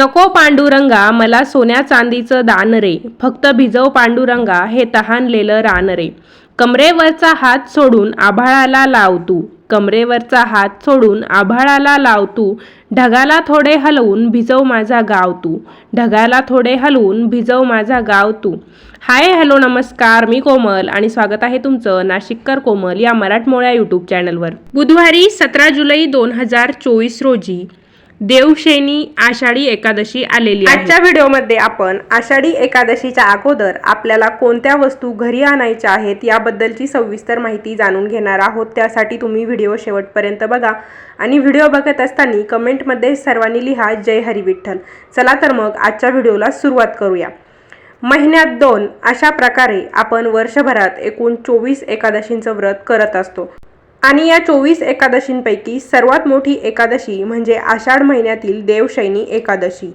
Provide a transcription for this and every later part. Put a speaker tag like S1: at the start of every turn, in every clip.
S1: नको पांडुरंगा मला सोन्या चांदीचं दान रे. फक्त भिजव पांडुरंगा हे तहानलेलं रान रे. कमरेवरचा हात सोडून आभाळाला लाव तू. कमरेवरचा हात सोडून आभाळाला लाव तू. ढगाला थोडे हलवून भिजव माझा गाव तू. ढगाला थोडे हलवून भिजव माझा गाव तू. हाय हॅलो नमस्कार मी कोमल आणि स्वागत आहे तुमचं नाशिककर कोमल या मराठमोळ्या यूट्यूब चॅनलवर बुधवारी सतरा जुलै दोन हजार चोवीस रोजी देवशेनी आषाढी एकादशी आलेली आजच्या व्हिडिओमध्ये आपण आषाढी एकादशीच्या अगोदर आपल्याला कोणत्या वस्तू घरी आणायच्या आहेत याबद्दलची सविस्तर माहिती जाणून घेणार आहोत. त्यासाठी तुम्ही व्हिडिओ शेवटपर्यंत बघा आणि व्हिडिओ बघत असताना कमेंटमध्ये सर्वांनी लिहा जय हरी विठ्ठल चला तर मग आजच्या व्हिडिओला सुरुवात करूया. महिन्यात दोन अशा प्रकारे आपण वर्षभरात एकूण चोवीस एकादशींचं व्रत करत असतो. आणि या चोवीस एकादशींपैकी सर्वात मोठी एकादशी म्हणजे आषाढ महिन्यातील देवशैनी एकादशी.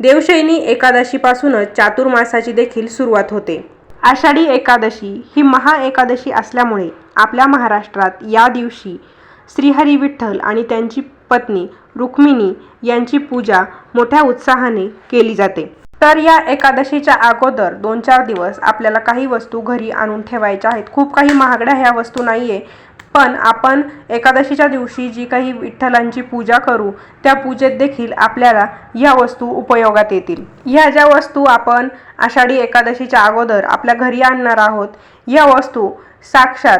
S1: देवशैनी एकादशीपासूनच चातुर्मासाची देखील सुरुवात होते. आषाढी एकादशी ही महा एकादशी असल्यामुळे आपल्या महाराष्ट्रात या दिवशी श्रीहरी विठ्ठल आणि त्यांची पत्नी रुक्मिणी यांची पूजा मोठ्या उत्साहाने केली जाते. तर या एकादशीच्या अगोदर दोन चार दिवस आपल्याला काही वस्तू घरी आणून ठेवायच्या आहेत. खूप काही महागड्या ह्या वस्तू नाही आहे पण आपण एकादशीच्या दिवशी जी काही विठ्ठलांची पूजा करू त्या पूजेत देखील आपल्याला ह्या वस्तू उपयोगात येतील. ह्या ज्या वस्तू आपण आषाढी एकादशीच्या अगोदर आपल्या घरी आणणार आहोत या वस्तू साक्षात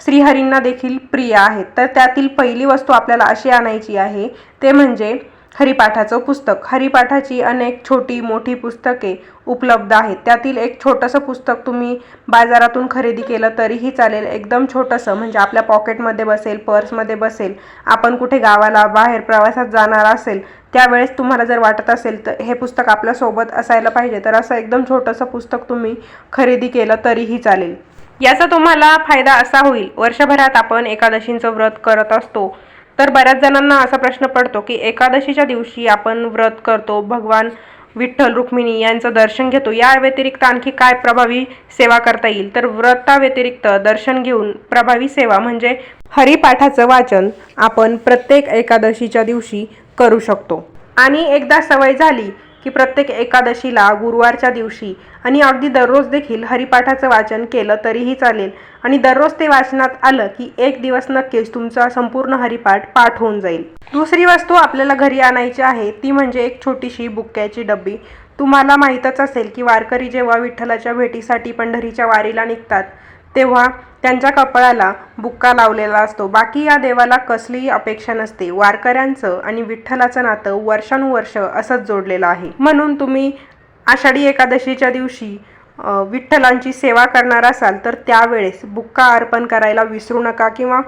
S1: श्रीहरींना देखील प्रिय आहेत. तर त्यातील पहिली वस्तू आपल्याला अशी आणायची आहे ते म्हणजे हरिपाठाचं पुस्तक. हरिपाठाची अनेक छोटी मोठी पुस्तके उपलब्ध आहेत. त्यातील एक छोटंसं पुस्तक तुम्ही बाजारातून खरेदी केलं तरीही चालेल. एकदम छोटंसं म्हणजे आपल्या पॉकेटमध्ये बसेल पर्समध्ये बसेल आपण कुठे गावाला बाहेर प्रवासात जाणार असेल त्यावेळेस तुम्हाला जर वाटत असेल तर हे पुस्तक आपल्यासोबत असायला पाहिजे तर असं एकदम छोटंसं पुस्तक तुम्ही खरेदी केलं तरीही चालेल. याचा तुम्हाला फायदा असा होईल. वर्षभरात आपण एकादशींचं व्रत करत असतो. तर बऱ्याच जणांना असा प्रश्न पडतो की एकादशीच्या दिवशी आपण व्रत करतो भगवान विठ्ठल रुक्मिणी यांचं दर्शन घेतो. या व्यतिरिक्त आणखी काय प्रभावी सेवा करता येईल? तर व्रताव्यतिरिक्त दर्शन घेऊन प्रभावी सेवा म्हणजे हरिपाठाचं वाचन आपण प्रत्येक एकादशीच्या दिवशी करू शकतो. आणि एकदा सवय झाली की प्रत्येक एकादशीला गुरुवारच्या दिवशी आणि अगदी दररोज देखील हरिपाठाचं वाचन केलं तरीही चालेल. आणि दररोज ते वाचनात आलं की एक दिवस नक्कीच तुमचा संपूर्ण हरिपाठ पाठ होऊन जाईल. दुसरी वस्तू आपल्याला घरी आणायची आहे ती म्हणजे एक छोटीशी बुक्क्याची डब्बी. तुम्हाला माहीतच असेल की वारकरी जेव्हा विठ्ठलाच्या भेटीसाठी पंढरीच्या वारीला निघतात तेव्हा त्यांच्या कपाळाला बुक्का लावलेला असतो. बाकी या देवाला कसलीही अपेक्षा नसते. वारकऱ्यांचं आणि विठ्ठलाचं नातं वर्षानुवर्ष असंच जोडलेलं आहे. म्हणून तुम्ही आषाढी एकादशीच्या दिवशी विठ्ठलांची सेवा करणार असाल तर त्यावेळेस बुक्का अर्पण करायला विसरू नका किंवा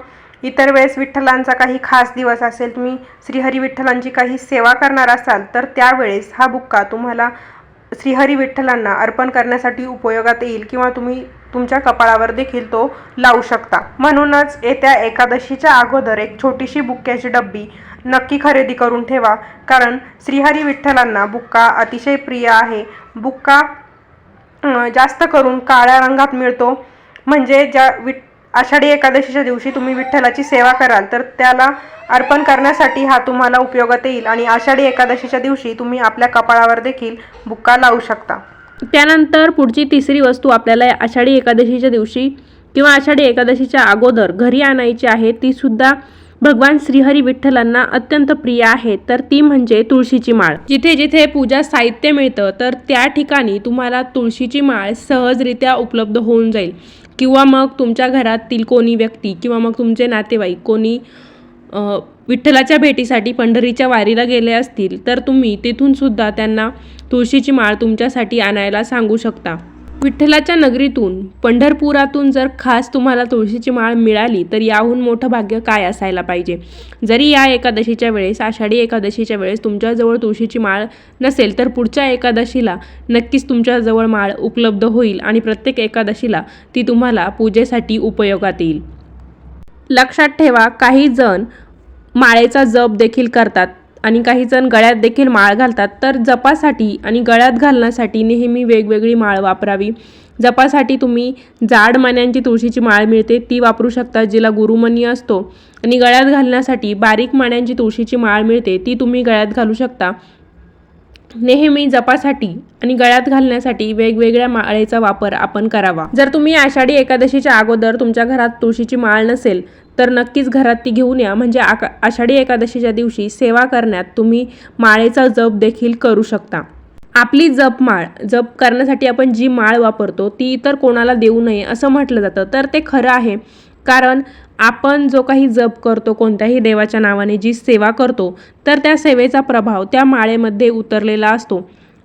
S1: इतर वेळेस विठ्ठलांचा काही खास दिवस असेल तुम्ही श्रीहरी विठ्ठलांची काही सेवा करणार असाल तर त्यावेळेस हा बुक्का तुम्हाला श्रीहरी विठ्ठलांना अर्पण करण्यासाठी उपयोगात येईल किंवा तुम्ही तुमच्या कपाळावर देखील तो लावू शकता. म्हणूनच येत्या एकादशीच्या अगोदर एक छोटीशी बुक्क्याची डब्बी नक्की खरेदी करून ठेवा. कारण श्रीहरी विठ्ठलांना बुक्का अतिशय प्रिय आहे. बुक्का जास्त करून काळ्या रंगात मिळतो. म्हणजे ज्या विठ आषाढी एकादशीच्या दिवशी तुम्ही विठ्ठलाची सेवा कराल तर त्याला अर्पण करण्यासाठी हा तुम्हाला उपयोगात येईल आणि आषाढी एकादशीच्या दिवशी तुम्ही आपल्या कपाळावर देखील बुक्का लावू शकता. त्यानंतर पुढची तिसरी वस्तू आपल्याला आषाढी एकादशीच्या दिवशी किंवा आषाढी एकादशीच्या अगोदर घरी आणायची आहे ती सुद्धा भगवान श्रीहरी विठ्ठलांना अत्यंत प्रिय आहे. तर ती म्हणजे तुळशीची माळ. जिथे जिथे पूजा साहित्य मिळतं तर त्या ठिकाणी तुम्हाला तुळशीची माळ सहजरित्या उपलब्ध होऊन जाईल. किंवा मग तुमच्या घरातील कोणी व्यक्ती किंवा मग तुमचे नातेवाईक कोणी विठ्ठलाच्या भेटीसाठी पंढरीच्या वारीला गेले असतील तर तुम्ही तिथूनसुद्धा त्यांना तुळशीची माळ तुमच्यासाठी आणायला सांगू शकता. विठ्ठलाच्या नगरीतून पंढरपुरातून जर खास तुम्हाला तुळशीची माळ मिळाली तर याहून मोठं भाग्य काय असायला पाहिजे? जरी या एकादशीच्या वेळेस आषाढी एकादशीच्या वेळेस तुमच्याजवळ तुळशीची माळ नसेल तर पुढच्या एकादशीला नक्कीच तुमच्याजवळ माळ उपलब्ध होईल आणि प्रत्येक एकादशीला ती तुम्हाला पूजेसाठी उपयोगात येईल. लक्षात ठेवा काही जण माळेचा जप देखील करतात. आणि काही जण गळ्यात देखील माळ घालतात. तर जपासाठी आणि गळ्यात घालण्यासाठी नेहमी वेगवेगळी माळ वापरावी. जपासाठी तुम्ही जाड मण्यांची तुळशीची माळ मिळते ती वापरू शकता जिला गुरुमणी असतो. आणि गळ्यात घालण्यासाठी बारीक मण्यांची तुळशीची माळ मिळते ती तुम्ही गळ्यात घालू शकता. नेहमी जपासाठी आणि गळ्यात घालण्यासाठी वेगवेगळ्या माळेचा वापर आपण करावा. जर तुम्ही आषाढी एकादशीच्या अगोदर तुमच्या घरात तुळशीची माळ नसेल तर नक्कीच घरात ती घेऊन या. म्हणजे आका आषाढी एकादशीच्या दिवशी सेवा करण्यात तुम्ही माळेचा जप देखील करू शकता. आपली जपमाळ जप करण्यासाठी आपण जी माळ वापरतो ती इतर कोणाला देऊ नये असं म्हटलं जातं. तर ते खरं आहे. कारण आपण जो काही जप करतो कोणत्याही देवाच्या नावाने जी सेवा करतो तर त्या सेवेचा प्रभाव त्या माळेमध्ये उतरलेला असतो.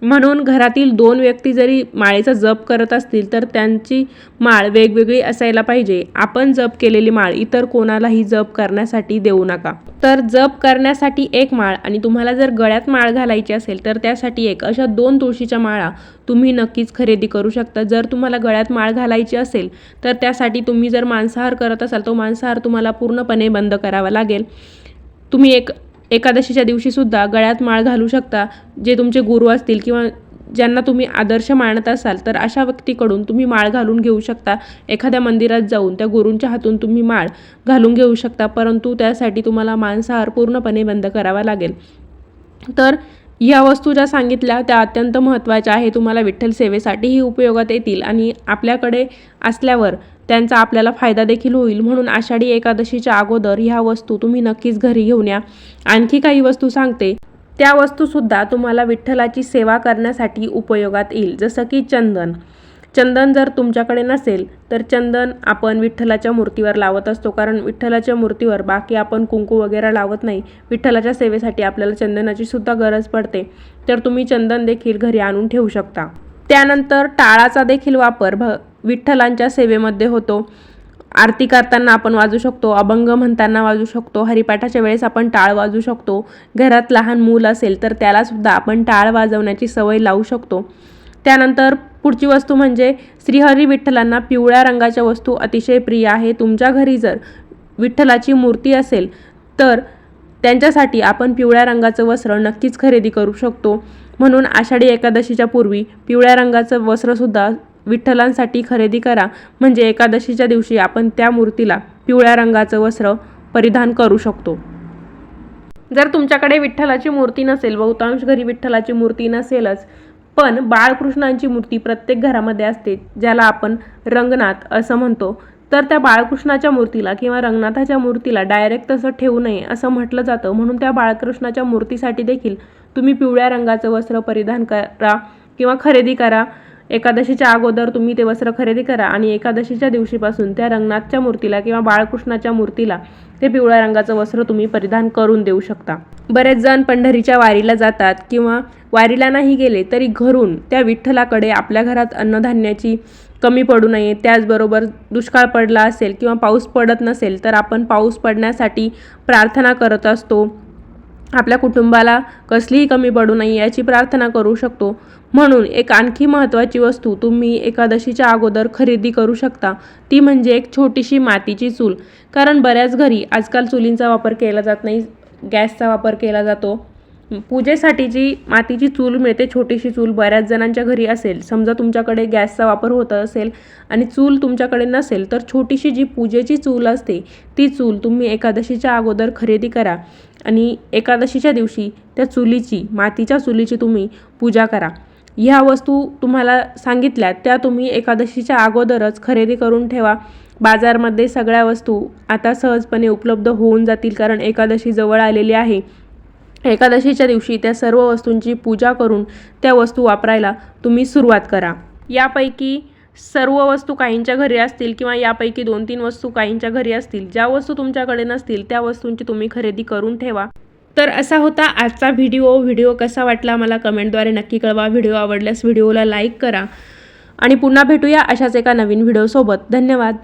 S1: म्हणून घरातील दोन व्यक्ती जरी माळेचा जप करत असतील तर त्यांची माळ वेगवेगळी असायला पाहिजे. आपण जप केलेली माळ इतर कोणालाही जप करण्यासाठी देऊ नका. तर जप करण्यासाठी एक माळ आणि तुम्हाला जर गळ्यात माळ घालायची असेल तर त्यासाठी एक. अशा दोन तुळशीच्या माळा तुम्ही नक्कीच खरेदी करू शकता. जर तुम्हाला गळ्यात माळ घालायची असेल तर त्यासाठी तुम्ही जर मांसाहार करत असाल तो मांसाहार तुम्हाला पूर्णपणे बंद करावा लागेल. तुम्ही एक एकादशीच्या दिवशीसुद्धा गळ्यात माळ घालू शकता जे तुमचे गुरु असतील किंवा ज्यांना तुम्ही आदर्श मानत असाल तर अशा व्यक्तीकडून तुम्ही माळ घालून घेऊ शकता. एखाद्या मंदिरात जाऊन त्या गुरूंच्या हातून तुम्ही माळ घालून घेऊ शकता परंतु त्यासाठी तुम्हाला मांसाहार पूर्णपणे बंद करावा लागेल. तर ह्या वस्तू ज्या सांगितल्या त्या अत्यंत महत्त्वाच्या आहे तुम्हाला विठ्ठल सेवेसाठीही उपयोगात येतील आणि आपल्याकडे असल्यावर त्यांचा आपल्याला फायदा देखील होईल. म्हणून आषाढी एकादशीच्या अगोदर ह्या वस्तू तुम्ही नक्कीच घरी घेऊन या. आणखी काही वस्तू सांगते. त्या वस्तूसुद्धा तुम्हाला विठ्ठलाची सेवा करण्यासाठी उपयोगात येईल. जसं की चंदन. चंदन जर तुमच्याकडे नसेल तर चंदन आपण विठ्ठलाच्या मूर्तीवर लावत असतो. कारण विठ्ठलाच्या मूर्तीवर बाकी आपण कुंकू वगैरे लावत नाही. विठ्ठलाच्या सेवेसाठी आपल्याला चंदनाची सुद्धा गरज पडते. तर तुम्ही चंदन देखील घरी आणून ठेवू शकता. त्यानंतर टाळाचा देखील वापर भ विठ्ठलांच्या सेवेमध्ये होतो. आरती करताना आपण वाजू शकतो अभंग म्हणताना वाजू शकतो हरिपाठाच्या वेळेस आपण टाळ वाजू शकतो. घरात लहान मूल असेल तर त्यालासुद्धा आपण टाळ वाजवण्याची सवय लावू शकतो. त्यानंतर पुढची वस्तू म्हणजे श्रीहरी विठ्ठलांना पिवळ्या रंगाच्या वस्तू अतिशय प्रिय आहे. तुमच्या घरी जर विठ्ठलाची मूर्ती असेल तर त्यांच्यासाठी आपण पिवळ्या रंगाचं वस्त्र नक्कीच खरेदी करू शकतो. म्हणून आषाढी एकादशीच्या पूर्वी पिवळ्या रंगाचं वस्त्रसुद्धा विठ्ठलांसाठी खरेदी करा. म्हणजे एकादशीच्या दिवशी आपण त्या मूर्तीला पिवळ्या रंगाचं वस्त्र परिधान करू शकतो. जर तुमच्याकडे विठ्ठलाची मूर्ती नसेल बहुतांश घरी विठ्ठलाची मूर्ती नसेलच पण बाळकृष्णांची मूर्ती प्रत्येक घरामध्ये असते ज्याला आपण रंगनाथ असं म्हणतो. तर त्या बाळकृष्णाच्या मूर्तीला किंवा रंगनाथाच्या मूर्तीला डायरेक्ट तसं ठेवू नये असं म्हटलं जातं. म्हणून त्या बाळकृष्णाच्या मूर्तीसाठी देखील तुम्ही पिवळ्या रंगाचं वस्त्र परिधान करा किंवा खरेदी करा. एकादशीच्या अगोदर तुम्ही ते वस्त्र खरेदी करा आणि एकादशीच्या दिवशीपासून त्या रंगनाथच्या मूर्तीला किंवा बाळकृष्णाच्या मूर्तीला ते पिवळ्या रंगाचं वस्त्र तुम्ही परिधान करून देऊ शकता. बरेच जण पंढरीच्या वारीला जातात किंवा वारीला नाही गेले तरी घरून त्या विठ्ठलाकडे आपल्या घरात अन्नधान्याची कमी पडू नये. त्याचबरोबर दुष्काळ पडला असेल किंवा पाऊस पडत नसेल तर आपण पाऊस पडण्यासाठी प्रार्थना करत असतो. आपल्या कुटुंबाला कसलीही कमी पडू नये याची प्रार्थना करू शकतो. म्हणून एक आणखी महत्त्वाची वस्तू तुम्ही एकादशीच्या अगोदर खरेदी करू शकता. ती म्हणजे एक छोटीशी मातीची चूल. कारण बऱ्याच घरी आजकाल चुलींचा वापर केला जात नाही गॅसचा वापर केला जातो. पूजेसाठी जी मातीची चूल मिळते छोटीशी चूल बऱ्याच जणांच्या घरी असेल समजा तुमच्याकडे गॅसचा वापर होत असेल आणि चूल तुमच्याकडे नसेल तर छोटीशी जी पूजेची चूल असते ती चूल तुम्ही एकादशीच्या अगोदर खरेदी करा आणि एकादशीच्या दिवशी त्या चुलीची मातीच्या चुलीची तुम्ही पूजा करा. ह्या वस्तू तुम्हाला सांगितल्या त्या तुम्ही एकादशीच्या अगोदरच खरेदी करून ठेवा. बाजारमध्ये सगळ्या वस्तू आता सहजपणे उपलब्ध होऊन जातील कारण एकादशी जवळ आलेली आहे. एकादशीच्या दिवशी त्या सर्व वस्तूंची पूजा करून त्या वस्तू वापरायला तुम्ही सुरुवात करा. यापैकी सर्व वस्तू काहींच्या घरी असतील किंवा यापैकी दोन तीन वस्तू काहींच्या घरी असतील ज्या वस्तू तुमच्याकडे नसतील त्या वस्तूंची तुम्ही खरेदी करून ठेवा. तर असा होता आजचा व्हिडिओ. व्हिडिओ कसा वाटला मला कमेंटद्वारे नक्की कळवा. व्हिडिओ आवडल्यास व्हिडिओला लाईक करा. आणि पुन्हा भेटूया अशाच एका नवीन व्हिडिओसोबत. धन्यवाद.